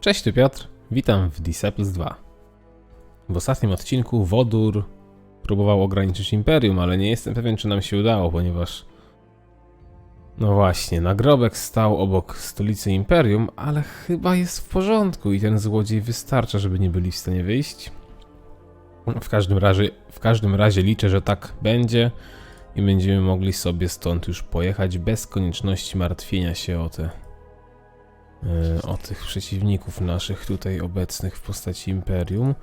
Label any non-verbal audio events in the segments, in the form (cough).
Cześć, tu Piotr. Witam w Disciples 2. W ostatnim odcinku Wodór próbował ograniczyć Imperium, ale nie jestem pewien, czy nam się udało, ponieważ... No właśnie, nagrobek stał obok stolicy Imperium, ale chyba jest w porządku i ten złodziej wystarcza, żeby nie byli w stanie wyjść. W każdym razie, w każdym razie liczę, że tak będzie i będziemy mogli sobie stąd już pojechać bez konieczności martwienia się o te o tych przeciwników naszych tutaj obecnych w postaci Imperium.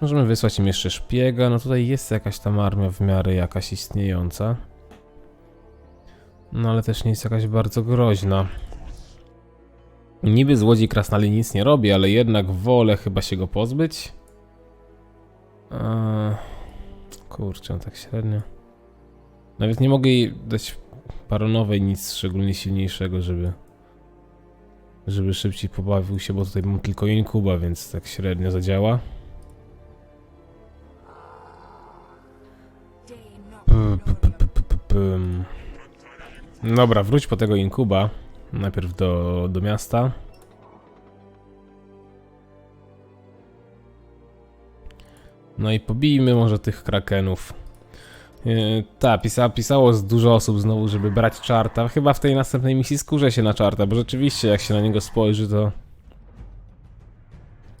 Możemy wysłać im jeszcze szpiega, no tutaj jest jakaś tam armia w miarę jakaś istniejąca. No ale też nie jest jakaś bardzo groźna. Niby złodziej krasnali nic nie robi, ale jednak wolę chyba się go pozbyć. Eee, kurczę, tak średnio. Nawet nie mogę jej dać paronowej nic szczególnie silniejszego, żeby żeby szybciej pobawił się, bo tutaj mam tylko inkuba, więc tak średnio zadziała. Dobra, wróć po tego inkuba. Najpierw do, do miasta. No i pobijmy może tych krakenów. Yy, tak, pisa, pisało z dużo osób znowu, żeby brać czarta. Chyba w tej następnej misji skurzę się na czarta, bo rzeczywiście jak się na niego spojrzy, to...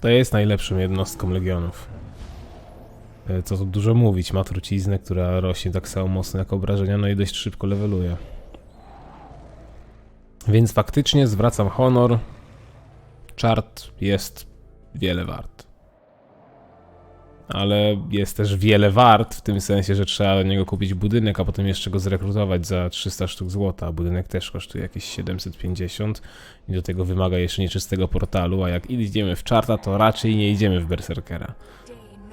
To jest najlepszą jednostką legionów. Yy, Co tu dużo mówić, ma truciznę, która rośnie tak samo mocno jak obrażenia, no i dość szybko leveluje. Więc faktycznie zwracam honor. Czart jest wiele wart ale jest też wiele wart, w tym sensie, że trzeba do niego kupić budynek, a potem jeszcze go zrekrutować za 300 sztuk złota, budynek też kosztuje jakieś 750 i do tego wymaga jeszcze nieczystego portalu, a jak idziemy w czarta, to raczej nie idziemy w berserkera.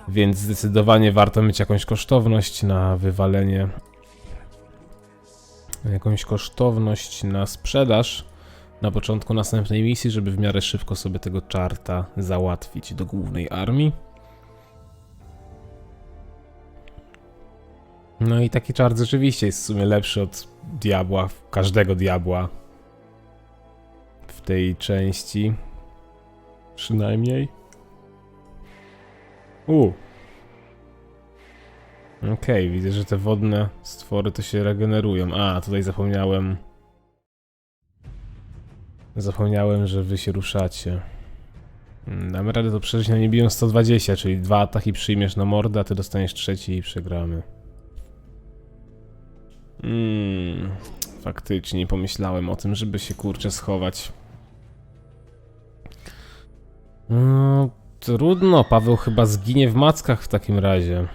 Więc zdecydowanie warto mieć jakąś kosztowność na wywalenie, jakąś kosztowność na sprzedaż na początku następnej misji, żeby w miarę szybko sobie tego czarta załatwić do głównej armii. No i taki czart rzeczywiście jest w sumie lepszy od diabła, każdego diabła w tej części. Przynajmniej. U. Okej, widzę, że te wodne stwory to się regenerują. A, tutaj zapomniałem. Zapomniałem, że wy się ruszacie. Damy radę to przeżyć na nie biją 120, czyli dwa ataki przyjmiesz na mordę, a ty dostaniesz trzeci i przegramy. Mm, faktycznie pomyślałem o tym, żeby się kurczę schować. No, trudno, Paweł chyba zginie w mackach w takim razie.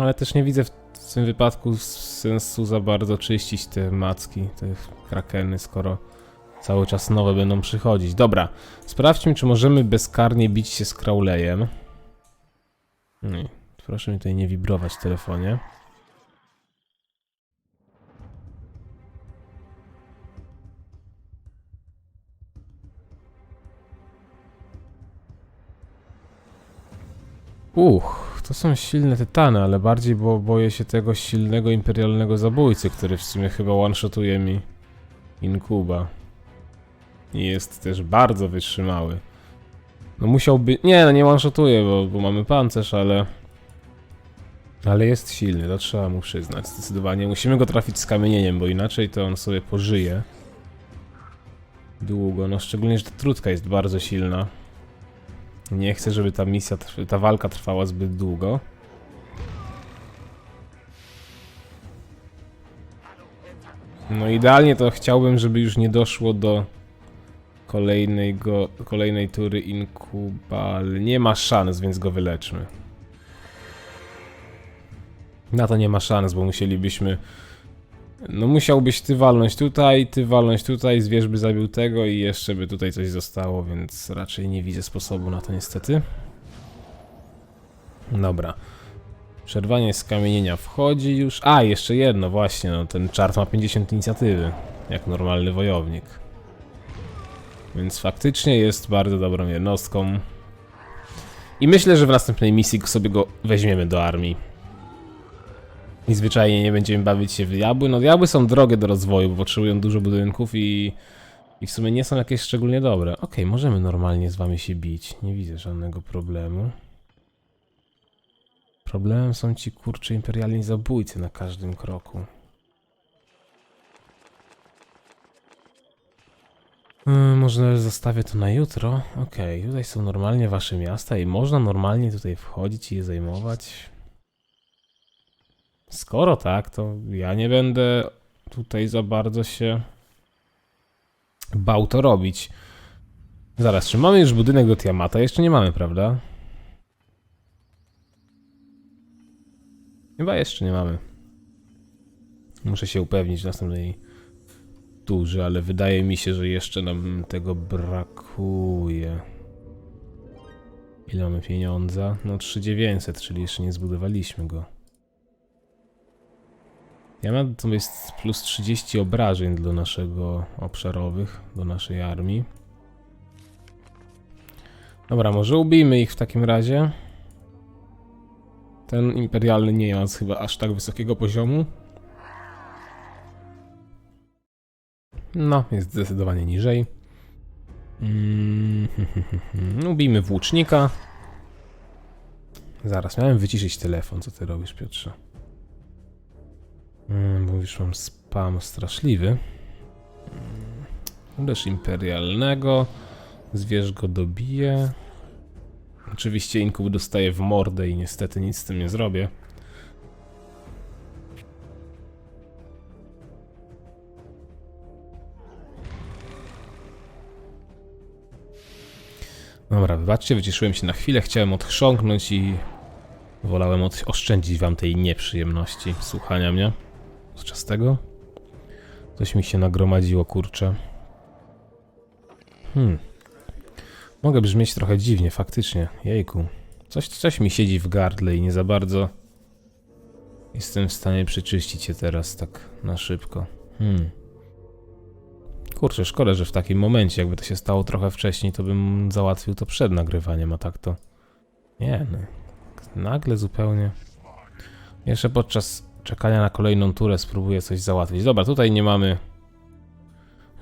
Ale też nie widzę w tym wypadku sensu za bardzo czyścić te macki, te krakeny, skoro cały czas nowe będą przychodzić. Dobra, sprawdźmy, czy możemy bezkarnie bić się z Crowleyem. Nie, proszę mi tutaj nie wibrować w telefonie. Uch, to są silne tytany, ale bardziej bo boję się tego silnego imperialnego zabójcy, który w sumie chyba one-shotuje mi inkuba. I jest też bardzo wytrzymały. No musiałby... Nie, no nie one-shotuje, bo, bo mamy pancerz, ale... Ale jest silny, to trzeba mu przyznać, zdecydowanie. Musimy go trafić z kamienieniem, bo inaczej to on sobie pożyje. Długo, no szczególnie, że ta trutka jest bardzo silna. Nie chcę, żeby ta misja, ta walka trwała zbyt długo. No idealnie to chciałbym, żeby już nie doszło do kolejnego, kolejnej tury inkuba, ale nie ma szans, więc go wyleczmy. Na to nie ma szans, bo musielibyśmy... No musiałbyś ty walnąć tutaj, ty walnąć tutaj, zwierz by zabił tego i jeszcze by tutaj coś zostało, więc raczej nie widzę sposobu na to niestety. Dobra. Przerwanie skamienienia wchodzi już. A, jeszcze jedno, właśnie, no ten czart ma 50 inicjatywy, jak normalny wojownik. Więc faktycznie jest bardzo dobrą jednostką. I myślę, że w następnej misji sobie go weźmiemy do armii. I zwyczajnie nie będziemy bawić się w diabły. No diabły są drogie do rozwoju, bo potrzebują dużo budynków i I w sumie nie są jakieś szczególnie dobre. Okej, możemy normalnie z wami się bić. Nie widzę żadnego problemu. Problemem są ci kurcze imperialni zabójcy na każdym kroku. Yy, może zostawię to na jutro. Okej, tutaj są normalnie wasze miasta i można normalnie tutaj wchodzić i je zajmować. Skoro tak, to ja nie będę tutaj za bardzo się bał to robić. Zaraz, czy mamy już budynek do Tiamata? Jeszcze nie mamy, prawda? Chyba jeszcze nie mamy. Muszę się upewnić w następnej turze, ale wydaje mi się, że jeszcze nam tego brakuje. Ile mamy pieniądza? No 3900, czyli jeszcze nie zbudowaliśmy go. Ja mam to jest plus 30 obrażeń do naszego obszarowych, do naszej armii. Dobra, może ubijmy ich w takim razie. Ten imperialny nie jest chyba aż tak wysokiego poziomu. No, jest zdecydowanie niżej. Mm, (laughs) ubijmy włócznika. Zaraz, miałem wyciszyć telefon. Co ty robisz, Piotrze? Mm, Mówisz, mam spam straszliwy. Mm, Uderz imperialnego. Zwierz go dobije. Oczywiście inkub dostaje w mordę i niestety nic z tym nie zrobię. Dobra, wybaczcie, wyciszyłem się na chwilę, chciałem odchrząknąć i wolałem oszczędzić wam tej nieprzyjemności słuchania mnie podczas tego. Coś mi się nagromadziło, kurczę. Hmm. Mogę brzmieć trochę dziwnie, faktycznie. Jejku. Coś, coś mi siedzi w gardle i nie za bardzo jestem w stanie przeczyścić się teraz tak na szybko. Hmm. Kurczę, szkoda, że w takim momencie, jakby to się stało trochę wcześniej, to bym załatwił to przed nagrywaniem, a tak to... Nie, no. Nagle zupełnie. Jeszcze podczas czekania na kolejną turę spróbuję coś załatwić. Dobra, tutaj nie mamy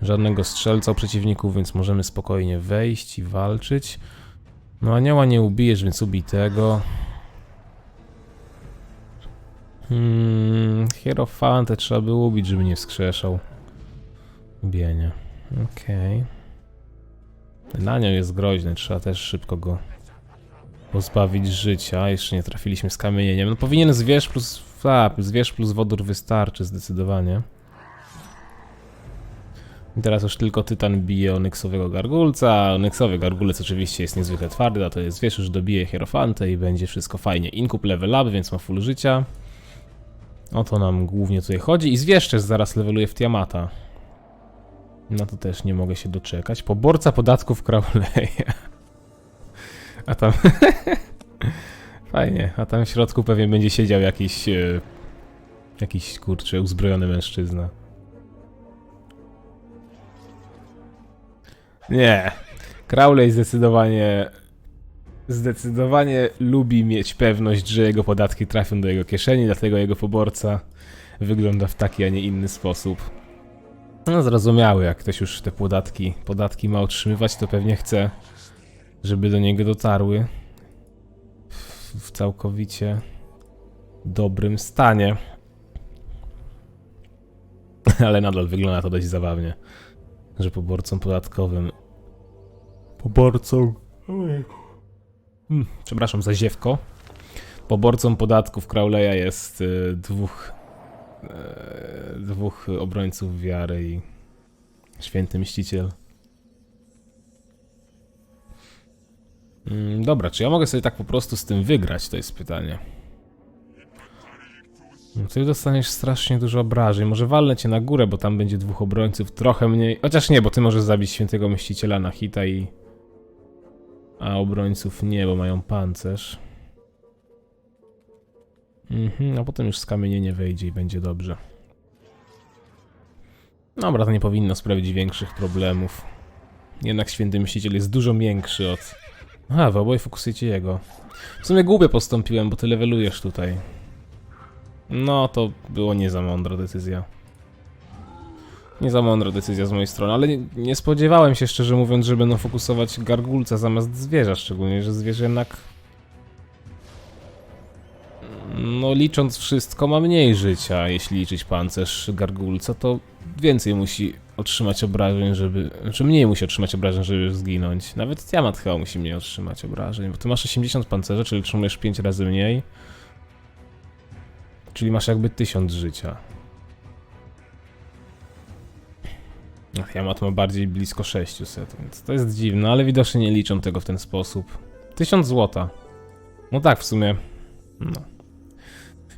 żadnego strzelca u przeciwników, więc możemy spokojnie wejść i walczyć. No anioła nie ubijesz, więc ubij tego. Hmm, hierofantę trzeba było ubić, żeby nie wskrzeszał. Ubienie. Okej. Ten anioł jest groźny, trzeba też szybko go pozbawić życia. Jeszcze nie trafiliśmy z kamienieniem. No powinien zwierz plus... A, zwierz plus wodór wystarczy zdecydowanie. I teraz już tylko Tytan bije onyksowego gargulca, onyksowy gargulec oczywiście jest niezwykle twardy, a to jest wiesz, już dobije hierofantę i będzie wszystko fajnie. Inkub level up, więc ma full życia. O to nam głównie tutaj chodzi i zwierz też zaraz leveluje w Tiamata. No to też nie mogę się doczekać. Poborca podatków Crowleya. (laughs) A tam... (laughs) Fajnie, a tam w środku pewnie będzie siedział jakiś... E... Jakiś, kurczę, uzbrojony mężczyzna. Nie. Crowley zdecydowanie. Zdecydowanie lubi mieć pewność, że jego podatki trafią do jego kieszeni, dlatego jego poborca wygląda w taki, a nie inny sposób. No zrozumiały, jak ktoś już te podatki, podatki ma otrzymywać, to pewnie chce, żeby do niego dotarły w, całkowicie dobrym stanie. (laughs) Ale nadal wygląda to dość zabawnie że poborcą podatkowym. Poborcą. Hmm, przepraszam za ziewko. Poborcą podatków Crowleya jest y, dwóch. y, dwóch obrońców wiary i święty mściciel. Dobra, czy ja mogę sobie tak po prostu z tym wygrać? To jest pytanie. No ty dostaniesz strasznie dużo obrażeń. Może walnę cię na górę, bo tam będzie dwóch obrońców, trochę mniej. Chociaż nie, bo ty możesz zabić świętego mściciela na hita i. A obrońców nie, bo mają pancerz. Mhm, a potem już skamienienie wejdzie i będzie dobrze. Dobra, to nie powinno sprawić większych problemów. Jednak święty myśliciel jest dużo miększy od. Aha, wy oboje fokusujecie jego. W sumie głupio postąpiłem, bo ty levelujesz tutaj. No, to było nie za mądra decyzja. Nie za mądra decyzja z mojej strony, ale nie, nie spodziewałem się szczerze mówiąc, że będą fokusować gargulca zamiast zwierza, szczególnie, że zwierzę jednak... No licząc wszystko ma mniej życia, jeśli liczyć pancerz gargulca, to więcej musi otrzymać obrażeń, żeby... Czy mniej musi otrzymać obrażeń, żeby zginąć. Nawet Tiamat chyba musi mniej otrzymać obrażeń, bo ty masz 80 pancerza, czyli otrzymujesz 5 razy mniej. Czyli masz jakby 1000 życia. Ach, Yamat ma bardziej blisko 600, więc to jest dziwne, ale widocznie nie liczą tego w ten sposób. 1000 złota. No tak, w sumie. No.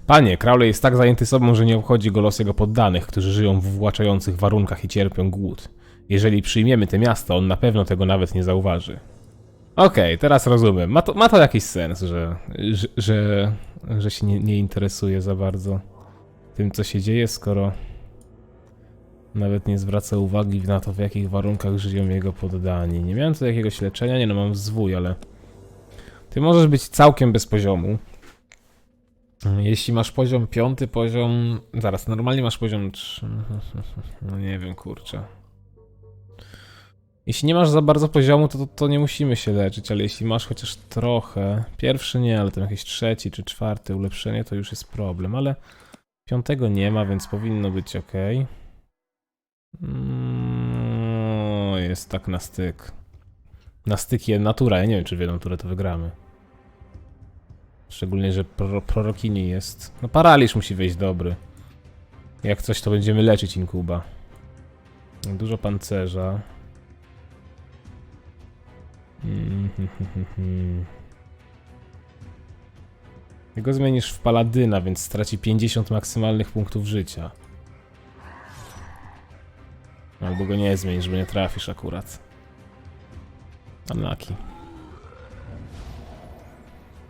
Panie, Crowley jest tak zajęty sobą, że nie obchodzi go los jego poddanych, którzy żyją w właczających warunkach i cierpią głód. Jeżeli przyjmiemy te miasta, on na pewno tego nawet nie zauważy. Okej, teraz rozumiem. Ma to, ma to jakiś sens, że, że, że, że się nie, nie interesuje za bardzo tym, co się dzieje, skoro nawet nie zwraca uwagi na to, w jakich warunkach żyją jego poddani. Nie miałem tu jakiegoś leczenia, nie no mam zwój, ale ty możesz być całkiem bez poziomu. Jeśli masz poziom piąty, poziom... Zaraz, normalnie masz poziom 3... (laughs) No nie wiem, kurczę. Jeśli nie masz za bardzo poziomu, to, to, to nie musimy się leczyć, ale jeśli masz chociaż trochę... Pierwszy nie, ale tam jakiś trzeci czy czwarty ulepszenie, to już jest problem, ale... Piątego nie ma, więc powinno być ok. Mm, jest tak na styk. Na styk je natura, ja nie wiem czy w jedną turę to wygramy. Szczególnie, że pro, prorokini jest. No paraliż musi wejść dobry. Jak coś to będziemy leczyć inkuba. Dużo pancerza. Mm, hmm. Jego zmienisz w paladyna, więc straci 50 maksymalnych punktów życia. Albo go nie zmienisz, bo nie trafisz akurat. Unlucky.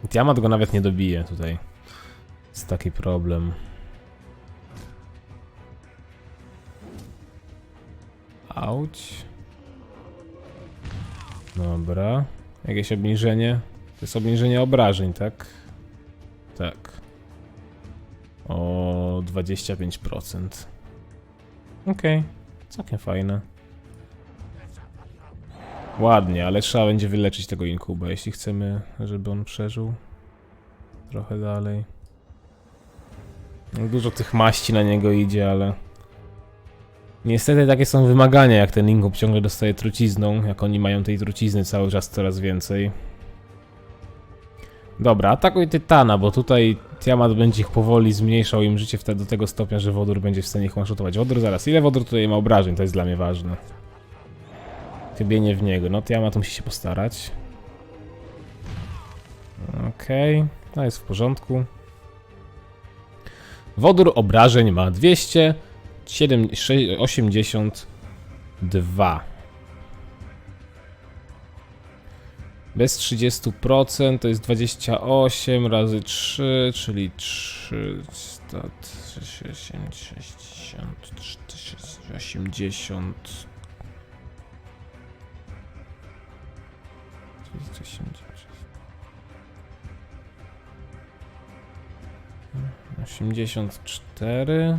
Tiamat go nawet nie dobije tutaj. Jest taki problem. Auć. Dobra. Jakieś obniżenie? To jest obniżenie obrażeń, tak? Tak. O 25%. Okej. Całkiem fajne. Ładnie, ale trzeba będzie wyleczyć tego inkuba, jeśli chcemy, żeby on przeżył. Trochę dalej. No, Dużo tych maści na niego idzie, ale... Niestety takie są wymagania, jak ten inkub ciągle dostaje trucizną, jak oni mają tej trucizny cały czas coraz więcej. Dobra, atakuj Tytana, bo tutaj Tiamat będzie ich powoli zmniejszał im życie do tego stopnia, że Wodór będzie w stanie ich one-shotować. Wodór zaraz, ile Wodór tutaj ma obrażeń? To jest dla mnie ważne. Chybienie w niego, no Tiamat musi się postarać. Okej, okay. no jest w porządku. Wodór obrażeń ma 282. Bez 30% to jest 28 razy 3, czyli 360, 60, 80. 84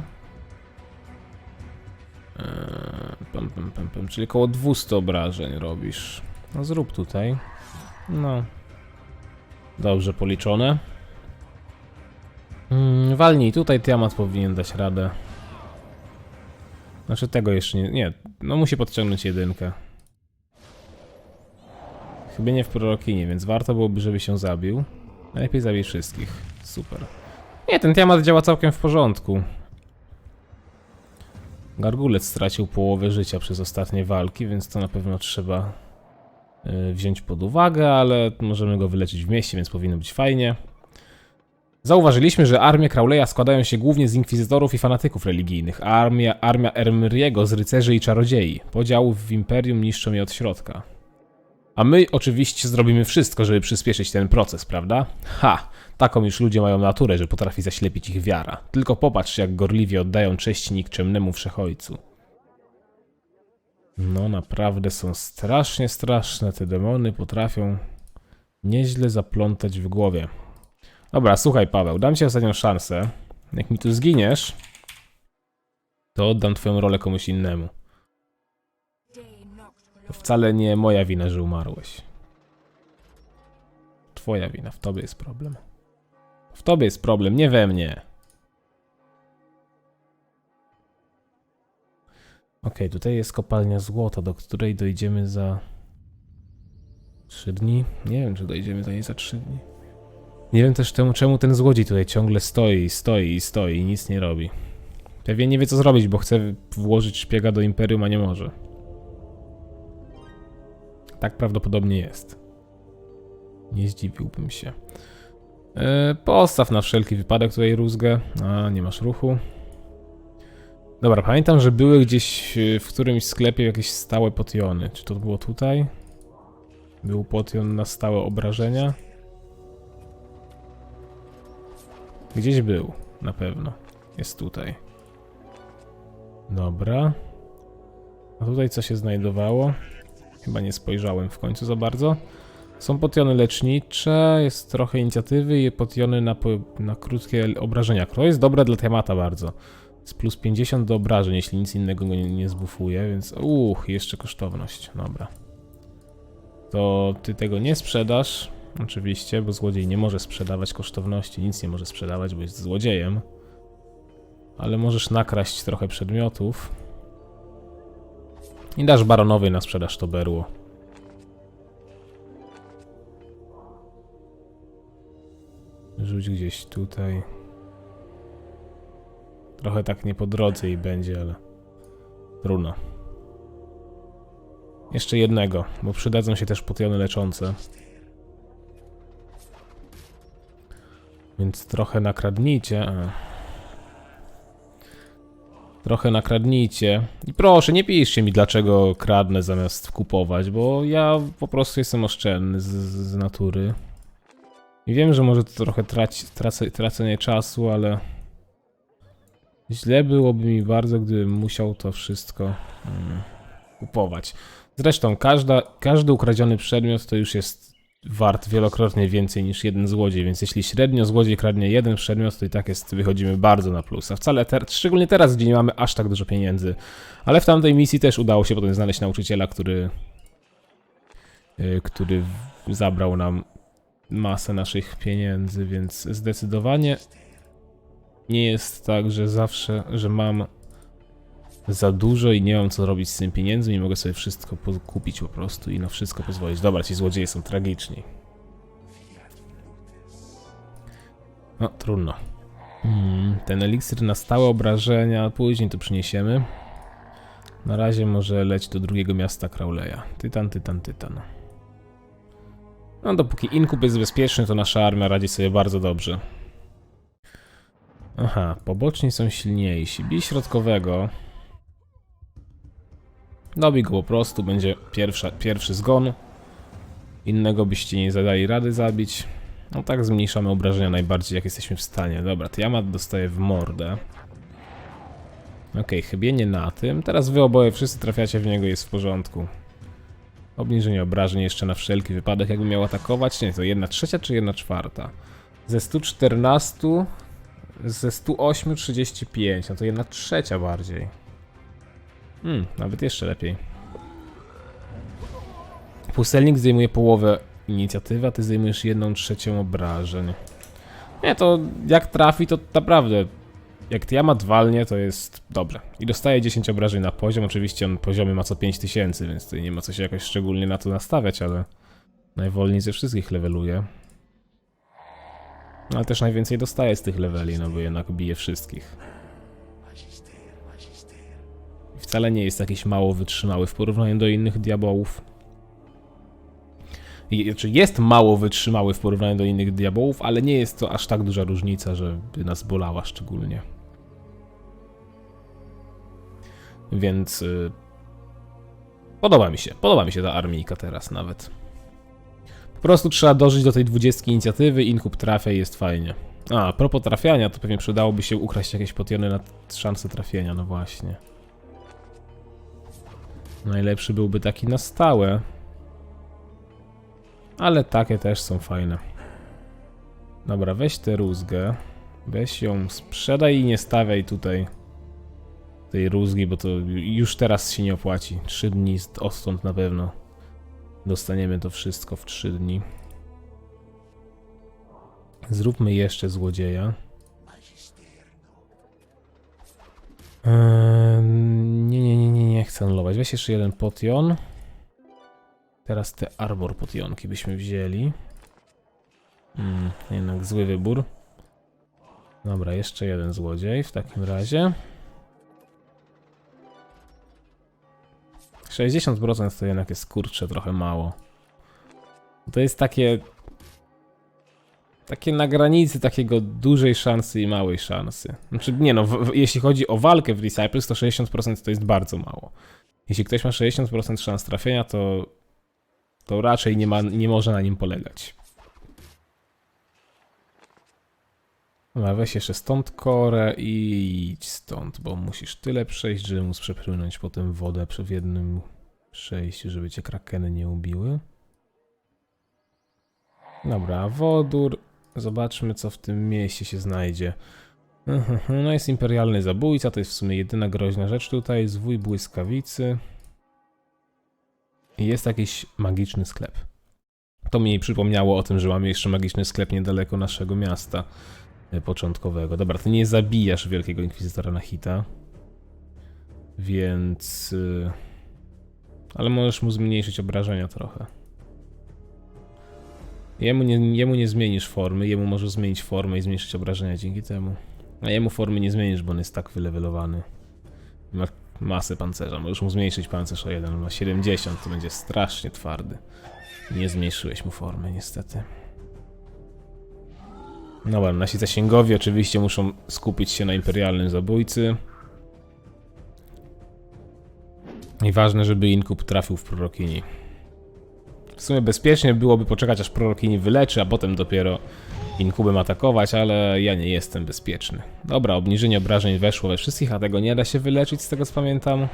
pam, pam, pam, pam, czyli około 200 obrażeń robisz. No zrób tutaj. No. Dobrze policzone. Mm, walnij, tutaj Tiamat powinien dać radę. Znaczy tego jeszcze nie... Nie, no musi podciągnąć jedynkę. Chyba nie w prorokinie, więc warto byłoby, żeby się zabił. Najlepiej zabij wszystkich. Super. Nie, ten Tiamat działa całkiem w porządku. Gargulec stracił połowę życia przez ostatnie walki, więc to na pewno trzeba y, wziąć pod uwagę, ale możemy go wyleczyć w mieście, więc powinno być fajnie. Zauważyliśmy, że armie Crowleya składają się głównie z inkwizytorów i fanatyków religijnych, a armia, armia Ermriego z rycerzy i czarodziei. Podziałów w imperium niszczą je od środka. A my oczywiście zrobimy wszystko, żeby przyspieszyć ten proces, prawda? Ha! Taką już ludzie mają naturę, że potrafi zaślepić ich wiara. Tylko popatrz, jak gorliwie oddają cześć nikczemnemu wszechojcu. No naprawdę są strasznie straszne te demony, potrafią nieźle zaplątać w głowie. Dobra, słuchaj Paweł, dam ci ostatnią szansę. Jak mi tu zginiesz, to oddam twoją rolę komuś innemu. To wcale nie moja wina, że umarłeś. Twoja wina, w tobie jest problem. W tobie jest problem, nie we mnie. Okej, tutaj jest kopalnia złota, do której dojdziemy za 3 dni. Nie wiem, czy dojdziemy do niej za 3 dni. Nie wiem też czemu, czemu ten złodziej tutaj ciągle stoi, stoi stoi i nic nie robi. Pewnie nie wie co zrobić, bo chce włożyć szpiega do Imperium, a nie może. Tak prawdopodobnie jest. Nie zdziwiłbym się. E, postaw na wszelki wypadek tutaj rózgę. A, nie masz ruchu. Dobra, pamiętam, że były gdzieś e, w którymś sklepie jakieś stałe potiony. Czy to było tutaj? Był potion na stałe obrażenia. Gdzieś był, na pewno. Jest tutaj. Dobra. A tutaj co się znajdowało? Chyba nie spojrzałem w końcu za bardzo. Są potiony lecznicze, jest trochę inicjatywy i potiony na, na krótkie obrażenia. To jest dobre dla temata bardzo. Jest plus 50 do obrażeń, jeśli nic innego go nie, nie zbufuje, więc uch, jeszcze kosztowność. Dobra. To ty tego nie sprzedasz, oczywiście, bo złodziej nie może sprzedawać kosztowności, nic nie może sprzedawać, bo jest złodziejem. Ale możesz nakraść trochę przedmiotów. I dasz baronowej na sprzedaż to berło. Rzuć gdzieś tutaj. Trochę tak nie po drodze i będzie, ale trudno. Jeszcze jednego, bo przydadzą się też potiony leczące. Więc trochę nakradnijcie. A. Trochę nakradnijcie. I proszę, nie piszcie mi dlaczego kradnę zamiast kupować, bo ja po prostu jestem oszczędny z, z natury. I wiem, że może to trochę traci, trace, tracenie czasu, ale... Źle byłoby mi bardzo, gdybym musiał to wszystko mm, kupować. Zresztą każda, każdy ukradziony przedmiot to już jest wart wielokrotnie więcej niż jeden złodziej, więc jeśli średnio złodziej kradnie jeden przedmiot, to i tak jest, wychodzimy bardzo na plus. A wcale, ter, szczególnie teraz, gdzie nie mamy aż tak dużo pieniędzy. Ale w tamtej misji też udało się potem znaleźć nauczyciela, który, yy, który zabrał nam masę naszych pieniędzy, więc zdecydowanie nie jest tak, że zawsze, że mam za dużo i nie mam co robić z tym pieniędzmi mogę sobie wszystko kupić po prostu i na wszystko pozwolić. Dobra, ci złodzieje są tragiczni. No, trudno. Mm, ten eliksir na stałe obrażenia, później to przyniesiemy. Na razie może leć do drugiego miasta Crowleya. Tytan, tytan, tytan. No, dopóki Inkub jest bezpieczny, to nasza armia radzi sobie bardzo dobrze. Aha, poboczni są silniejsi. Bij środkowego. Dobij go po prostu, będzie pierwsza, pierwszy zgon. Innego byście nie zadali rady zabić. No tak zmniejszamy obrażenia najbardziej, jak jesteśmy w stanie. Dobra, Tiamat dostaje w mordę. Okej, chybienie na tym. Teraz wy oboje wszyscy trafiacie w niego, jest w porządku. Obniżenie obrażeń jeszcze na wszelki wypadek, jakby miał atakować. Nie, to jedna trzecia czy jedna czwarta? Ze 114 ze 108 35, no to jedna trzecia bardziej. Hmm, nawet jeszcze lepiej. Pustelnik zdejmuje połowę inicjatywy, a ty zdejmujesz jedną trzecią obrażeń. Nie, to jak trafi, to naprawdę. Jak Tiamat walnie, to jest dobrze. I dostaje 10 obrażeń na poziom. Oczywiście on poziomy ma co 5000, więc tutaj nie ma co się jakoś szczególnie na to nastawiać, ale najwolniej ze wszystkich leveluje. Ale też najwięcej dostaje z tych leveli, no bo jednak bije wszystkich. Wcale nie jest jakiś mało wytrzymały w porównaniu do innych diabołów. Znaczy jest mało wytrzymały w porównaniu do innych diabołów, ale nie jest to aż tak duża różnica, żeby nas bolała szczególnie. Więc y, podoba mi się, podoba mi się ta armijka teraz nawet. Po prostu trzeba dożyć do tej 20 inicjatywy, inkub trafia i jest fajnie. A, a propos trafiania, to pewnie przydałoby się ukraść jakieś potiony na szansę trafienia, no właśnie. Najlepszy byłby taki na stałe. Ale takie też są fajne. Dobra, weź tę rózgę. Weź ją, sprzedaj i nie stawiaj tutaj tej rózgi, bo to już teraz się nie opłaci. Trzy dni st- odtąd na pewno dostaniemy to wszystko w trzy dni. Zróbmy jeszcze złodzieja. Eee, nie, nie, nie, nie, chcę anulować. Weź jeszcze jeden potion. Teraz te arbor potionki byśmy wzięli. Mm, jednak zły wybór. Dobra, jeszcze jeden złodziej w takim razie. 60% to jednak jest kurczę trochę mało. To jest takie. Takie na granicy takiego dużej szansy i małej szansy. Znaczy, nie no, w, w, jeśli chodzi o walkę w Disciples, to 60% to jest bardzo mało. Jeśli ktoś ma 60% szans trafienia, to, to raczej nie, ma, nie może na nim polegać. Dobra, weź jeszcze stąd korę i idź stąd, bo musisz tyle przejść, żeby móc przepłynąć potem wodę w jednym przejściu, żeby cię krakeny nie ubiły. Dobra, wodór. Zobaczmy, co w tym mieście się znajdzie. Mhm, No jest imperialny zabójca, to jest w sumie jedyna groźna rzecz tutaj. Zwój błyskawicy. I jest jakiś magiczny sklep. To mi przypomniało o tym, że mamy jeszcze magiczny sklep niedaleko naszego miasta e, początkowego. Dobra, ty nie zabijasz Wielkiego Inkwizytora na hita. Więc... y, Ale możesz mu zmniejszyć obrażenia trochę. Jemu nie, jemu nie zmienisz formy, jemu możesz zmienić formę i zmniejszyć obrażenia dzięki temu. A jemu formy nie zmienisz, bo on jest tak wylewelowany. Ma masę pancerza, możesz mu zmniejszyć pancerz o 1, on ma 70, to będzie strasznie twardy. Nie zmniejszyłeś mu formy, niestety. Dobra, nasi zasięgowi oczywiście muszą skupić się na imperialnym zabójcy. I ważne, żeby Inkub trafił w prorokini. W sumie bezpiecznie byłoby poczekać, aż prorokini wyleczy, a potem dopiero Inkubem atakować, ale ja nie jestem bezpieczny. Dobra, obniżenie obrażeń weszło we wszystkich, a tego nie da się wyleczyć, z tego co pamiętam.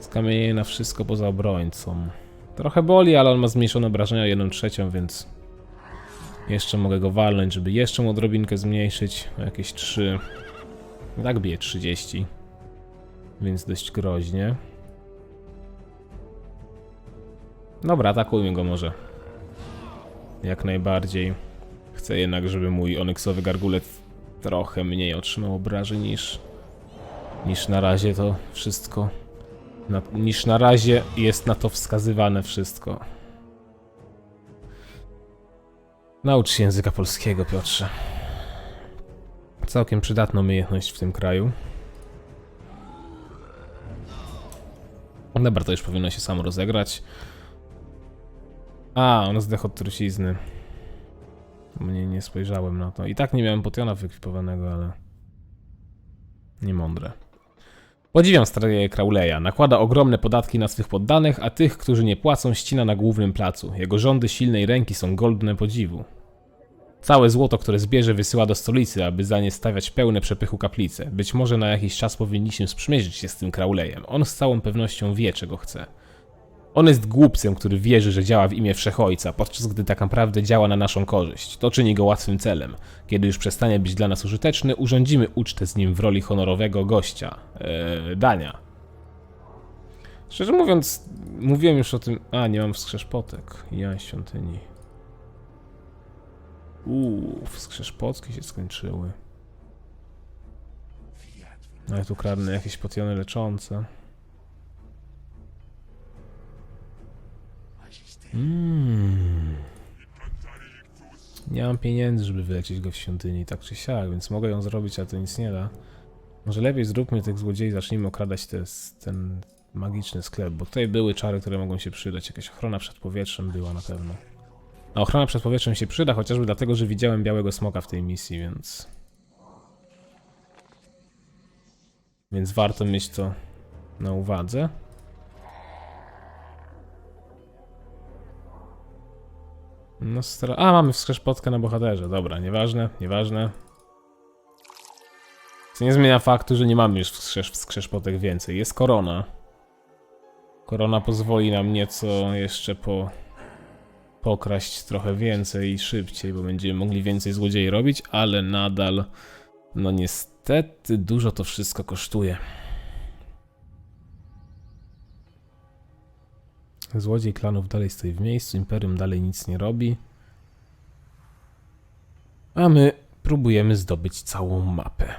Skamienienie na wszystko poza obrońcą. Trochę boli, ale on ma zmniejszone obrażenia o 1 trzecią, więc jeszcze mogę go walnąć, żeby jeszcze mu odrobinkę zmniejszyć o jakieś 3. Tak bije 30. Więc dość groźnie. Dobra, atakujmy go może. Jak najbardziej. Chcę jednak, żeby mój onyksowy gargulec trochę mniej otrzymał obrażeń niż, niż na razie to wszystko. Na, niż na razie jest na to wskazywane wszystko. Naucz się języka polskiego, Piotrze. Całkiem przydatna umiejętność w tym kraju. Dobra, to już powinno się samo rozegrać. A, on zdechł od trucizny. Nie, nie spojrzałem na to. I tak nie miałem potiona wyekwipowanego, ale... Niemądre. Podziwiam strategię Crowleya. Nakłada ogromne podatki na swych poddanych, a tych, którzy nie płacą, ścina na głównym placu. Jego rządy silnej ręki są godne podziwu. Całe złoto, które zbierze, wysyła do stolicy, aby za nie stawiać pełne przepychu kaplice. Być może na jakiś czas powinniśmy sprzymierzyć się z tym Crowleyem. On z całą pewnością wie, czego chce. On jest głupcem, który wierzy, że działa w imię Wszechojca, podczas gdy tak naprawdę działa na naszą korzyść. To czyni go łatwym celem. Kiedy już przestanie być dla nas użyteczny, urządzimy ucztę z nim w roli honorowego gościa. Eee, dania. Szczerze mówiąc, mówiłem już o tym... A, nie mam wskrzeszpotek. Ja świątyni. Uuu, wskrzeszpotki się skończyły. No ja tu kradnę jakieś potiony leczące. Mm. Nie mam pieniędzy, żeby wylecieć go w świątyni, tak czy siak, więc mogę ją zrobić, ale to nic nie da. Może lepiej zróbmy tych złodziei, zacznijmy okradać te, ten magiczny sklep, bo tutaj były czary, które mogą się przydać. Jakaś ochrona przed powietrzem była na pewno. A ochrona przed powietrzem się przyda, chociażby dlatego, że widziałem białego smoka w tej misji, więc... Więc warto mieć to na uwadze. No stra... A, mamy wskrzeszpotkę na bohaterze. Dobra, nieważne, nieważne. Co nie zmienia faktu, że nie mamy już wskrzesz, wskrzeszpotek więcej. Jest korona. Korona pozwoli nam nieco jeszcze po... pokraść trochę więcej i szybciej, bo będziemy mogli więcej złodziei robić, ale nadal... No niestety dużo to wszystko kosztuje. Złodziej klanów dalej stoi w miejscu, Imperium dalej nic nie robi. A my próbujemy zdobyć całą mapę.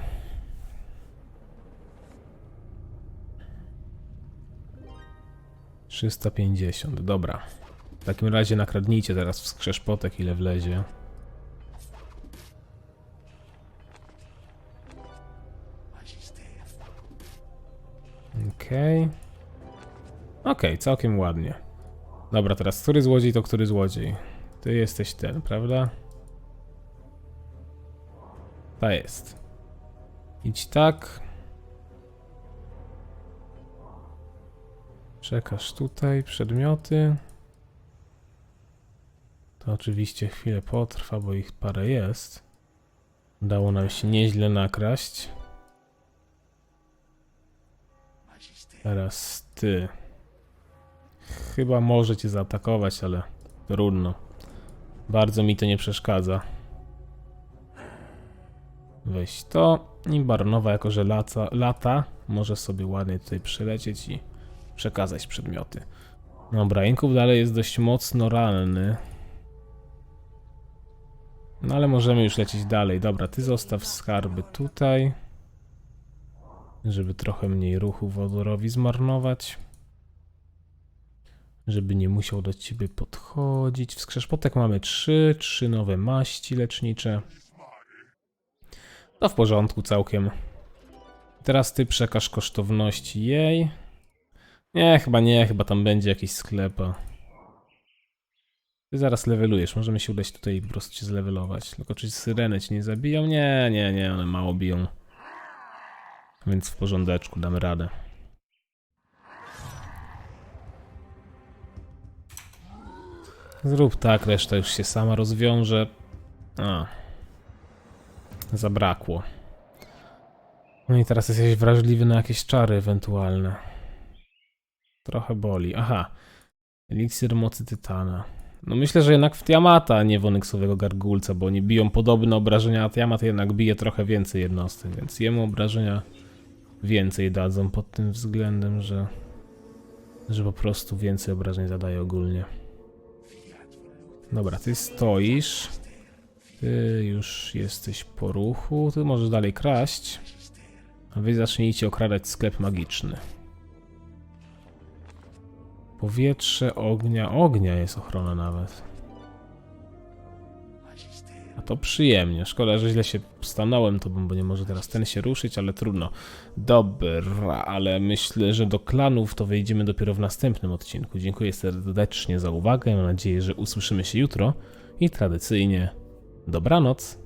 Trzysta pięćdziesiąt, dobra. W takim razie nakradnijcie teraz wskrzesz potek, ile wlezie. Okej. Okej, całkiem ładnie. Dobra, teraz który złodziej to który złodziej? Ty jesteś ten, prawda? Ta jest. Idź tak. Czekasz tutaj, przedmioty. To oczywiście chwilę potrwa, bo ich parę jest. Udało nam się nieźle nakraść. Teraz ty. Chyba może cię zaatakować, ale trudno. Bardzo mi to nie przeszkadza. Weź to. I Baronowa, jako że lata, lata, może sobie ładnie tutaj przylecieć i przekazać przedmioty. Dobra, Inków dalej jest dość mocno ranny. No ale możemy już lecieć dalej. Dobra, ty zostaw skarby tutaj. Żeby trochę mniej ruchu wodorowi zmarnować. Żeby nie musiał do ciebie podchodzić. Wskrzesz potek mamy trzy, trzy nowe maści lecznicze. No w porządku całkiem. Teraz ty przekaż kosztowności jej. Nie, chyba nie, chyba tam będzie jakiś sklep. Ty zaraz levelujesz, możemy się udać tutaj i po prostu cię zlevelować. Tylko czy syreny cię nie zabiją? Nie, nie, nie, one mało biją. Więc w porządeczku, damy radę. Zrób tak, reszta już się sama rozwiąże. A. Zabrakło. No i teraz jesteś wrażliwy na jakieś czary ewentualne. Trochę boli. Aha. Eliksir mocy tytana. No myślę, że jednak w Tiamata, nie w onyksowego gargulca, bo oni biją podobne obrażenia, a Tiamat jednak bije trochę więcej jednostek, więc jemu obrażenia więcej dadzą pod tym względem, że, że po prostu więcej obrażeń zadaje ogólnie. Dobra, ty stoisz. Ty już jesteś po ruchu. Ty możesz dalej kraść. A wy zacznijcie okradać sklep magiczny. Powietrze, ognia. Ognia jest ochrona nawet. A to przyjemnie. Szkoda, że źle się stanąłem to, bo nie może teraz ten się ruszyć, ale trudno. Dobra, ale myślę, że do klanów to wejdziemy dopiero w następnym odcinku. Dziękuję serdecznie za uwagę. Mam nadzieję, że usłyszymy się jutro. I tradycyjnie dobranoc.